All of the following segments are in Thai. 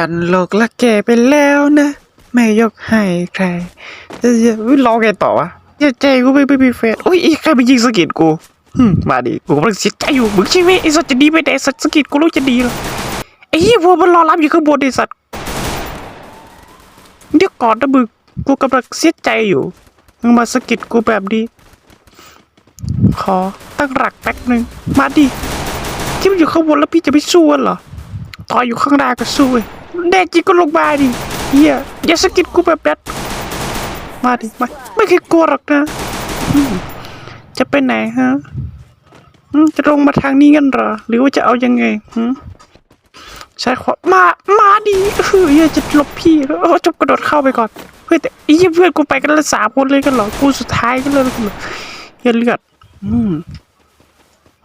ฉันโลกละแกไปแล้วนะ ไม่ยกให้ใครจะจะรองไงต่อวะเสียใจกูไม่ไม่มีแฟนโอ้ยอีใครไปยิงสกิดกูหึมมาดิกูกำลังเสียใจอยู่มึงใช่ไหมไอ้สัตว์จะดีไปไหนสัตว์สกิดกูรู้จะดีเหรอไอ้เหี้ยพวกมันรอรับอยู่ข้างบนไอ้สัตว์เดี๋ยวก่อนนะมึงกูกำลังเสียใจอยู่มึงมาสกิดกูแบบนี้ขอตั้งหลักแป๊บหนึ่งมาดิที่มันอยู่ข้างบนแล้วพี่จะไม่สู้มันเหรอต่ออยู่ข้างหน้าก็สู้เว้ย แน่จริงก็ลงมาดิเฮียอย่าสกิดกูแบบนั้นมาดิมาไม่เคยกลัวหรอกนะ จะไปไหนฮะจะลงมาทางนี้กันเหรอ หรือว่าจะเอายังไงใช่ขวามา มาดิเฮ้ยจะหลบพี่เออจบกระโดดเข้าไปก่อน เฮ้ยแต่ไอ้เพื่อนกูไปกันละสามคนเลยกันเหรอ กูสุดท้ายกันเลยกันเหรอเหี้ยเลือด อืม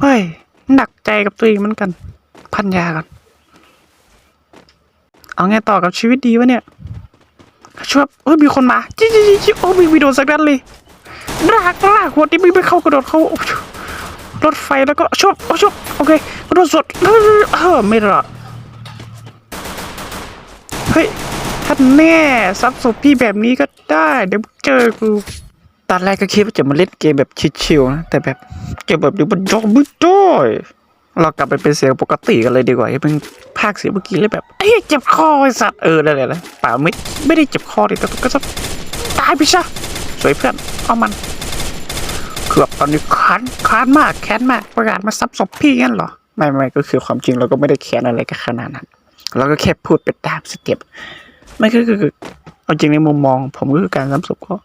เฮ้ย หนักใจกับตัวเองเหมือนกัน พันยากัน เอาไงต่อกับชีวิตดีวะเนี่ยชอบเอ้ยมีคนมาจิ๊จิ๊จิ๊จิ๊โอ้มีมีโดนสักนัดเลยรากรากหัวที่ม่ไปเข้ากระโดดเข้ารถไฟแล้วก็ชอบโอ้ชอบโอเคกระโดดสดเออไม่รอดเฮ้ยท่านแน่ซับศพพี่แบบนี้ก็ได้เดี๋ยวเจอกูตอนแรกก็คิดว่าจะมาเล่นเกมแบบชิวๆนะแต่แบบเกมแบบนี้มันยอมไม่ได้ เรากลับไปเป็นเสียงปกติกันเลยดีกว่าให้มันภาคเสียงเมื่อกี้เลยแบบเอ้ยเจ็บคอไอสัตว์เอออะไรอะไรเปล่าไม่ไม่ได้เจ็บคอเลยแต่ก็จะตายไปซะสวยเพื่อนเอามันคือแบบตอนนี้ค้านค้านมากแค้นมากประกาศมาซับศพพี่งั้นเหรอไม่ไม่ก็คือความจริงเราก็ไม่ได้แค้นอะไรกันขนาดนั้นเราก็แค่พูดไปตามสเต็ปไม่คือคือคือเอาจริงในมุมมอง ผมก็คือการซ้ำศพก็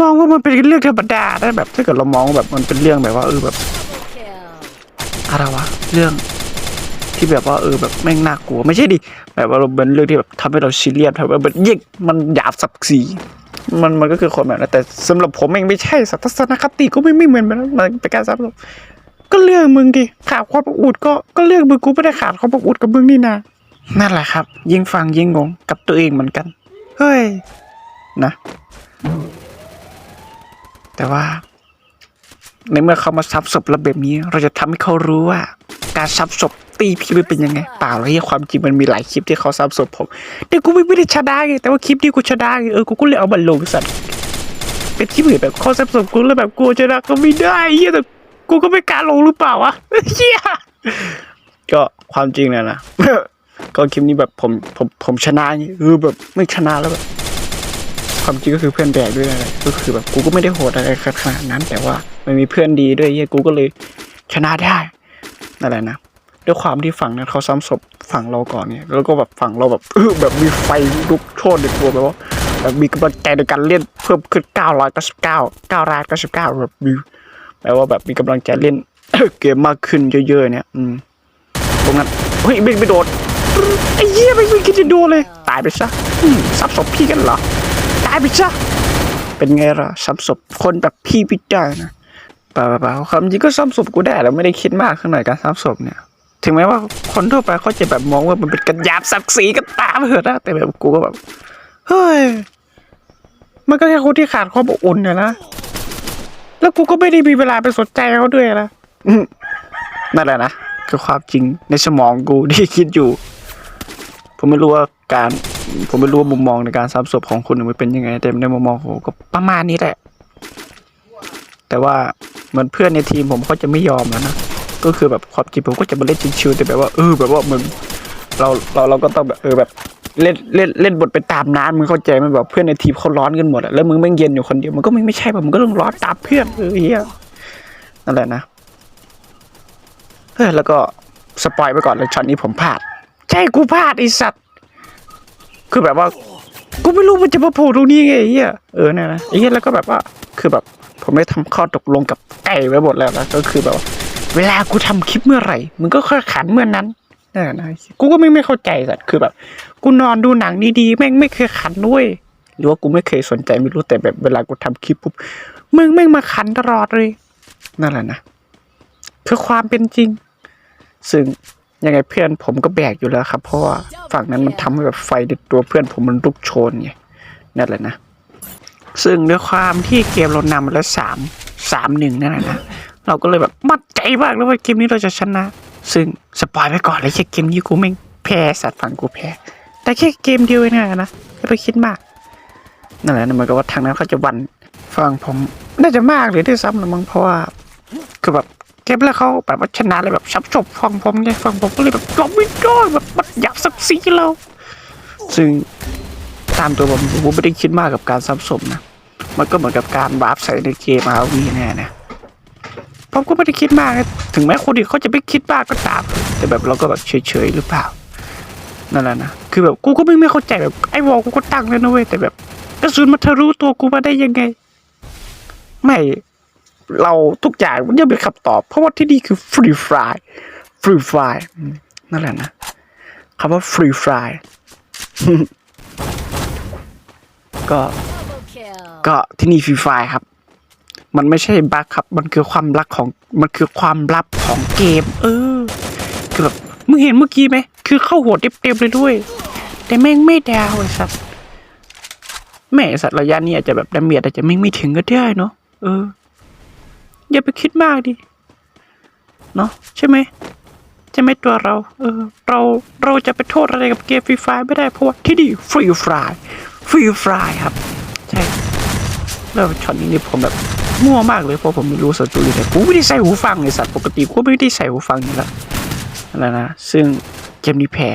มองว่ามันเป็นเรื่องธรรมดาได้แบบถ้าเกิดเรามองแบบมันเป็นเรื่องแบบว่าเออแบบ อะไรวะเรื่องที่แบบว่าเออแบบแม่งน่ากลัวไม่ใช่ดิแบบว่าเราเป็นเรื่องที่แบบทำให้เราซีเรียสทำให้แบบยิ่งมันหยาบสับสีมันมันก็คือคนแบบนั้นแต่สำหรับผมเองไม่ใช่สัตสนคติก็ไม่ไม่เหมือนมันมันเป็นการซ้ำศพก็เรื่องมึงดิข่าดความอบอุ่นก็ก็เรื่องมึงกูไม่ได้ขาดความอบอุ่นกับมึงนี่นะนั่นแหละครับ ยิ่งฟังยิ่งงงกับตัวเองเหมือนกัน เฮ้ยนะ แต่ว่า ในเมื่อเขามาซับศพแล้วแบบนี้ เราจะทำให้เขารู้ว่า การซับศพตีพี่มันเป็นยังไงเปล่าแล้วที่ความจริงมันมีหลายคลิปที่เขาซับศพผมแต่กูไม่ได้ชนะไงแต่ว่าคลิปที่กูชนะไงเออกูก็เลยเอามาลงสัตว์เป็นคลิปอื่นแบบเขาซับศพกูแล้วแบบกูชนะก็ไม่ได้เฮียแต่กูก็ไม่กล้าลงหรือเปล่าวะเฮียก็ความจริงนี่ยนะก็คลิปนี้แบบผมผมผมชนะเออแบบไม่ชนะแล้วแบบ ความจริงก็คือเพื่อนแบกด้วยอะไรก็คือแบบกูก็ไม่ได้โหดอะไรขนาดนั้น แต่ว่ามันมีเพื่อนดีด้วยเฮียกูก็เลยชนะได้นั่นแหละนะด้วยความที่ฝั่งนั้นเขาซ้ำศพฝั่งเราก่อนเนี่ยแล้วก็แบบฝั่งเราแบบเออแบบมีไฟลุกโชนในตัวแบบว่าแบบมีกำลังใจในการเล่นเพิ่มขึ้น999 999แบบมีแปลว่าแบบมีกำลังใจเล่นเกมมากขึ้นเยอะๆเนี่ย อืมตรงนั้นเฮ้ยไม่ไม่โดนไอ้เหี้ยไม่ไม่คิดจะโดนเลย ตายไปซะซับศพพี่กันเหรอ ตายไปซะเป็นไงล่ะซ้ำศพคนแบบพี่พี่ได้นะเปล่าเปล่าความจริงก็ซ้ำศพกูได้แล้วไม่ได้คิดมากขนาดการซ้ำศพเนี่ย ถึงแม้ว่าคนทั่วไปเขาจะแบบมองว่ามันเป็นกันยาบศักดิ์ศรีกันตามเถอะนะแต่แบบกูก็แบบเฮ้ยมันก็แค่คนที่ขาดความอบอุ่นเนี่ยนะแล้วกูก็ไม่ได้มีเวลาไปสนใจเขาด้วยนะนั่นแหละนะคือความจริงในสมองกูที่คิดอยู่ ผมไม่รู้ว่าการ ผมไม่รู้ว่ามุมมองในการซ้ำศพของคุณมันเป็นยังไง แต่ในมุมมองของผมก็ประมาณนี้แหละ แต่ว่าเหมือนเพื่อนในทีมผมเขาจะไม่ยอมแล้วนะก็คือแบบความจริงผมก็จะมาเล่นชิวๆแต่แบบว่าเออแบบว่ามึงเราเราเราก็ต้องแบบเออแบบเล่นเล่นเล่นบทไปตามน้ำมึงเข้าใจไหมแบบเพื่อนในทีมเขาร้อนกันหมดแล้วมึงแม่งเย็นอยู่คนเดียวมันก็ไม่ไม่ใช่แบบมึงก็ต้องร้อนตามเพื่อนเออเฮียนั่นแหละนะเออแล้วก็สปอยไปก่อนเลยช็อตนี้ผมพลาด ใช่กูพลาดไอสัตว์ คือแบบว่ากูไม่รู้มันจะมาโผล่ตรงนี้ไงไอ้เฮียเออเนี่ยนะไอ้เฮียแล้วก็แบบว่าคือแบบผมได้ทำข้อตกลงกับไก่ไว้หมดแล้วนะก็คือแบบว่า เวลากูทำคลิปเมื่อไหร่มึงก็ค่อยขันเมื่อนั้นนี่นนะกูก็ไม่ไม่เข้าใจสัตว์คือแบบ กูนอนดูหนังดีๆแม่งไม่เคยขันด้วย หรือว่ากูไม่เคยสนใจไม่รู้แต่แบบเวลากูทำคลิปปุ๊บมึงแม่งมาขันตลอดเลยนั่นแหละนะคือความเป็นจริง ซึ่ง ยังไงเพื่อนผมก็แบกอยู่แล้วครับ เพราะว่าฝั่งนั้นมันทำให้แบบไฟในตัวเพื่อนผมมันลุกโชนไงนั่นแหละนะ ซึ่งด้วยความที่เกมเรานำมาแล้วสามสามหนึ่งนั่นแหละนะเราก็เลยแบบมั่นใจมากแล้วว่าเกมนี้เราจะชนะ ซึ่งสปอยไว้ก่อนเลยแค่เกมนี้กูแม่งแพ้สัตว์ฝั่งกูแพ้ แต่แค่เกมเดียวเองนะอย่าไปคิดมากนั่นแหละเหมือนกับว่าทางนั้นเขาจะวันฟังผมน่าจะมากเลยด้วยซ้ำนะมั้งเพราะว่าคือแบบ เกมแล้วเขาแบบว่าชนะเลยแบบชับจบฟังผมไงฟังผมก็เลยแบบยอมไม่ได้แบบมันอยากสักสีเรา ซึ่งตามตัวผมผมไม่ได้คิดมากกับการซ้ำศพนะ มันก็เหมือนกับการวาร์ปใส่ในเกมอาวีแน่นะผมก็ไม่ได้คิดมากนะถึงแม้คนอื่นเขาจะไม่คิดมากก็ตาม แต่แบบเราก็แบบเฉยๆหรือเปล่านั่นแหละนะคือแบบกูก็ไม่ไม่เข้าใจแบบไอ้วอลกูก็ตั้งแล้วนะเว้ยแต่แบบกระสุนมันทะลุตัวกูมาได้ยังไง ไม่ เราทุกอย่างมันยังเป็นคำตอบ เพราะว่าที่นี่คือฟรีไฟฟรีไฟนั่นแหละนะคำว่าฟรีไฟก็ Double kill. ก็ที่นี่ฟรีไฟครับ มันไม่ใช่บั๊กครับ มันคือความรักของ มันคือความลับของเกม เออ คือแบบ มึงเห็นเมื่อกี้ไหม คือเข้าหัวเต็มๆเลยด้วย แต่แม่งไม่ดาวไอ้สัตว์ แม่สัตว์ระยะนี้อาจจะแบบดาเมียอาจจะไม่ไม่ถึงก็ได้เนาะ เออ อย่าไปคิดมากดิ เนาะใช่ไหมใช่ไหมตัวเรา เออ เราเราจะไปโทษอะไรกับเกมฟรีไฟไม่ได้เพราะว่าที่นี่ฟรีไฟฟรีไฟครับ ใช่แล้วช็อตนี้นี่ผมแบบมั่วมากเลยเพราะผมไม่รู้ศัตรูอยู่ไหนกูไม่ได้ใส่หูฟังเลยสัตว์ปกติกูไม่ได้ใส่หูฟังอยู่แล้วอะไรนะซึ่งเกมนี้แพ้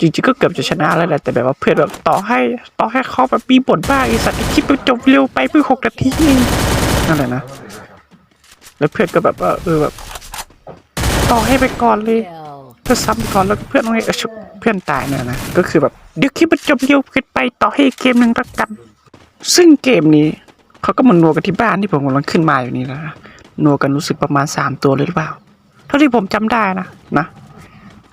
จริงๆก็เกือบจะชนะแล้วแหละแต่แบบว่าเพื่อนแบบต่อให้ต่อให้เขาแบบมีบทบ้างไอสัตว์ไอคลิปมันจบเร็วไปเพิ่งหกนาทีเองนั่นแหละนะ แล้วเพื่อนก็แบบว่าเออแบบต่อให้ไปก่อนเลย Kill. เพื่อซ้ำก่อนแล้วเพื่อนต้องให้เออชุบเพื่อนตายเนี่ยนะก็คือแบบเดี๋ยวคลิปมันจบเร็วเกินไปต่อให้เกมหนึ่งรักกัน ซึ่งเกมนี้เขาก็มานัวกันที่บ้านที่ผมกำลังขึ้นมาอยู่นี่นะนัวกันรู้สึกประมาณสามตัวเลยหรือเปล่า เท่าที่ผมจำได้นะนะ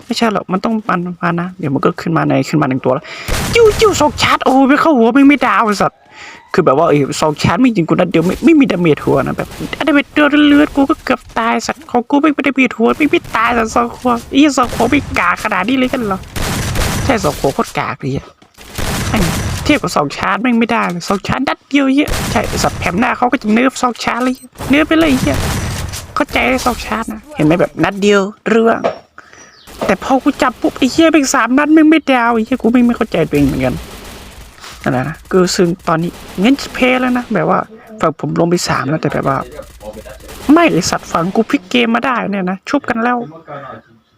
ไม่ใช่หรอกมันต้องมันมานะ เดี๋ยวมันก็ขึ้นมาในขึ้นมาหนึ่งตัวแล้วจิ้วจิ้วสองชาร์จโอ้ไม่เข้าหัวไม่ไม่ดาวสัตว์ คือแบบว่าเออสองชาร์จไม่จริงกูนัดเดียวไม่ไม่มีดาเมจหัวนะแบบดาเมจเดือดเลือดกูก็เกือบตายสัตว์ของกูไม่ได้เมจหัวไม่ไม่ตายสัตว์สองหัวอ้สองหัวไม่กาขนาดนี้เลยกันเหรอใช่สองหัวโคตรกากเลยอะแม่งเทียบกับสองชาร์จแม่งไม่ได้เลยสองชาร์จดัดเดียวเฮียอะใช่สัตว์แผมหน้าเขาก็จะเนิร์ฟสองชาร์จเลยเนิร์ฟไปเลยเหี้ยเข้าใจสองชาร์จนะเห็นไหมแบบนัดเดียวเรื่องแต่พอกูจับปุ๊บไอ้เหี้ยเป็นสามนัดม่งไม่ดาวไอ้เหี้ยกูแม่ไม่เข้าใจตัวเองเหมือนกัน นั่นแหละนะคือซึ่งตอนนี้เงี้ยเพลแล้วนะแบบว่าฝั่งผมลงไปสามแล้วแต่แบบว่า ไม่ไอสัตว์ฝั่งกูพลิกเกมมาได้เนี่ยนะชุบกันแล้ว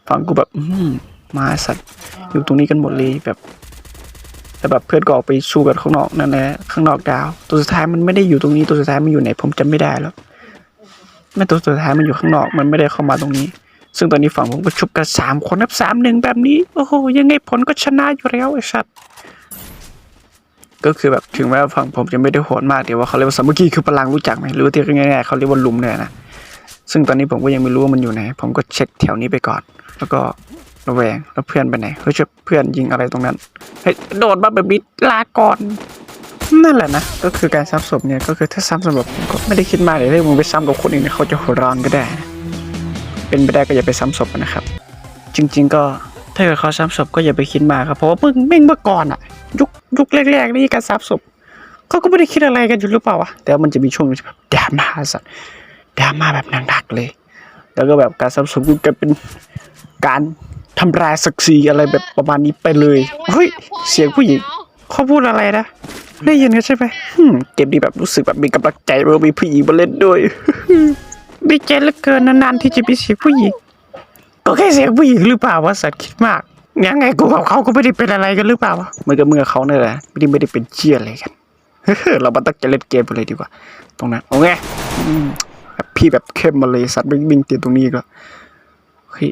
ฝั่งกูแบบ อืมมาสัตว์อยู่ตรงนี้กันหมดเลยแบบแต่แบบเพื่อนก็ออกไปสู้กันข้างนอกนั่นแหละข้างนอกดาว ตัวสุดท้ายมันไม่ได้อยู่ตรงนี้ตัวสุดท้ายมันอยู่ไหนผมจำไม่ได้แล้วแม่ตัวสุดท้ายมันอยู่ข้างนอกมันไม่ได้เข้ามาตรงนี้ ซึ่งตอนนี้ฝั่งผมก็ชุบกันสามคนนับสามหนึ่งแบบนี้ โอ้โหยังไงผลก็ชนะอยู่แล้วไอ้สัตว์ ก็คือแบบถึงแม้ว่าฝั่งผมจะไม่ได้โหดมากแต่ว่าเขาเรียกว่าสามัคคีคือพลังรู้จักไหมหรือว่าที่ง่ายๆเขาเรียกว่าลุมเนี่ยนะซึ่งตอนนี้ผมก็ยังไม่รู้ว่ามันอยู่ไหน ผมก็เช็คแถวนี้ไปก่อน แล้วก็ระแวงแล้วเพื่อนไปไหนเฮ้ยเพื่อนยิงอะไรตรงนั้นเฮ้ยโดดมาแบบนี้ลาก่อนนั่นแหละนะ ก็คือการซ้ำศพเนี่ย ก็คือถ้าซ้ำสำหรับผมก็ไม่ได้คิดมากเลยถ้ามึงไปซ้ำกับคนอื่นเขาจะหัวร้อนก็ได้ เป็นไปได้ก็อย่าไปซ้ำศพนะครับ จริง ๆ ก็ถ้าเกิดเขาซ้ำศพก็อย่าไปคิดมากครับเพราะว่าเพิ่งเม่งเมื่อก่อนอะ ยุคยุคแรกๆนี่การซ้ำศพเขาก็ไม่ได้คิดอะไรกันอยู่หรือเปล่าวะแต่ว่ามันจะมีช่วงที่แบบดราม่าสัตว์ดราม่าแบบหนักๆเลย แล้วก็แบบการซ้ำศพก็กลายเป็นการทำลายศักดิ์ศรีอะไรแบบประมาณนี้ไปเลยเฮ้ยเสียงผู้หญิงเขาพูดอะไรนะได้ยินกันใช่ไหมอืมเกมนี้แบบรู้สึกแบบมีกำลังใจเมื่อมีผู้หญิงมาเล่นด้วยดีใจเหลือเกินนานๆที่จะมีเสียงผู้หญิงก็แค่เสียงผู้หญิงหรือเปล่าวะสัตว์คิดมาก ยังไงกูกับเขาก็ไม่ได้เป็นอะไรกันหรือเปล่าวะเหมื่อนกับเมื่อเขาเนี่ยแหละไม่ได้ไม่ได้เป็นเชี่ยอะไรกันเรามาตั้งใจเล่นเกมไปเลยดีกว่า ตรงนั้นโอเคอืมแบบพี่แบบเข้มมาเลยสัตว์วิ่งวิ่งตีตรงนี้ก็เฮ้ย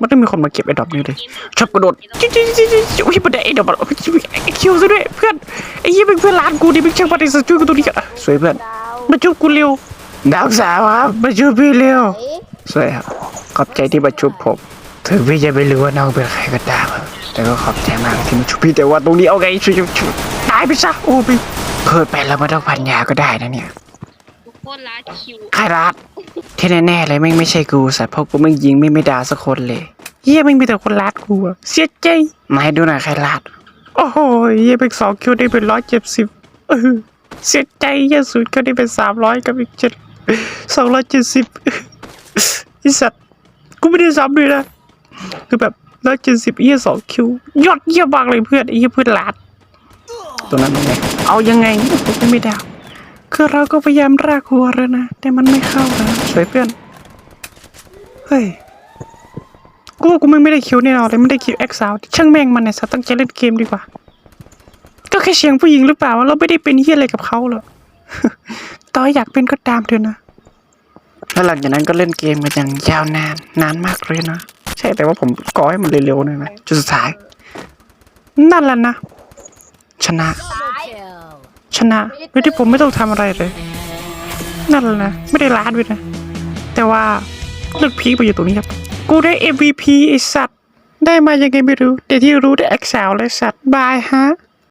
มันต้องมีคนมาเก็บไอ้ดอกนี้เลยชอบกระโดดจิ๊ดจิ๊ดจิ๊ดจิ๊ดโอ้ยประเดี๋ยวไอ้เดี๋ยวมันโอ้ยไอ้คิวซะด้วยเพื่อนไอ้ยี่เป็นเพื่อนร้านกูดิเป็นช่างปฏิเสธช่วยกูตัวนี้อะสวยเพื่อนมาช่วยกูเร็วดาวสาวครับมาช่วยพี่เร็วสวยครับขอบใจที่มาช่วยผม ถึงพี่จะไม่รู้ว่าน้องเป็นใครก็ตามครับแต่ก็ขอบใจมากที่มาช่วยพี่แต่ว่าตรงนี้เอาไงช่วยช่วยช่วยตายไปซะโอ้พี่เกิดไปแล้วไม่ต้องพันยาก็ได้นะเนี่ยทุกคนรัดคิวใครรัดที่แน่ๆเลยแม่งไม่ใช่กูสัตว์เพราะกูไม่ยิงไม่ไม่ด่าสักคนเลยเฮียแม่งมีแต่คนรัดกูอะเสียใจมาให้ดูหน่อยใครรัดโอ้โหเฮียเป็นสองคิวได้เป็นร้อยเจ็ดสิบเสียใจเฮียสุดก็ได้เป็นสามร้อยกับอีกเจ็ดสองร้อยเจ็ดสิบไอสัตว์กูไม่ได้ซ้ำด้วยนะ คือแบบแล้วเจ็ดสิบเอียสองคิวยอดเยี่ยมมากเลยเพื่อนไอ้เหี้ยเพื่อนหลาดตัวนั้นยังไงเอายังไงโอ้โหไม่ได้วคือเราก็พยายามรากหัวแล้วนะ แต่มันไม่เข้านะสวยเพื่อน เฮ้ย กูกูไม่ได้คิวแน่นอนเลยไม่ได้คิวเอ็กซ์สาวช่างแม่งมันเนี่ยสัตว์ตั้งใจเล่นเกมดีกว่า ก็แค่เสียงผู้หญิงหรือเปล่าเราไม่ได้เป็นเฮียอะไรกับเขาหรอกต่ออยากเป็นก็ตามเถอะนะแล้วหลังจากนั้นก็เล่นเกมกันอย่างยาวนานนานมากเลยนะ ช่แต่ว่าผมก่อให้มันเร็วๆหน่อยนะจุดสุดท้าย นั่นแหละนะ ชนะ ชนะโดยที่ผมไม่ต้องทำอะไรเลย นั่นแหละนะ ไม่ได้ล้านด้วยนะ แต่ว่าเลือกพีคไปอยู่ตรงนี้ครับ กูได้ MVP ไอสัตว์ ได้มายังไงไม่รู้ แต่ที่รู้ได้ Excel เลยสัตว์ บายฮะ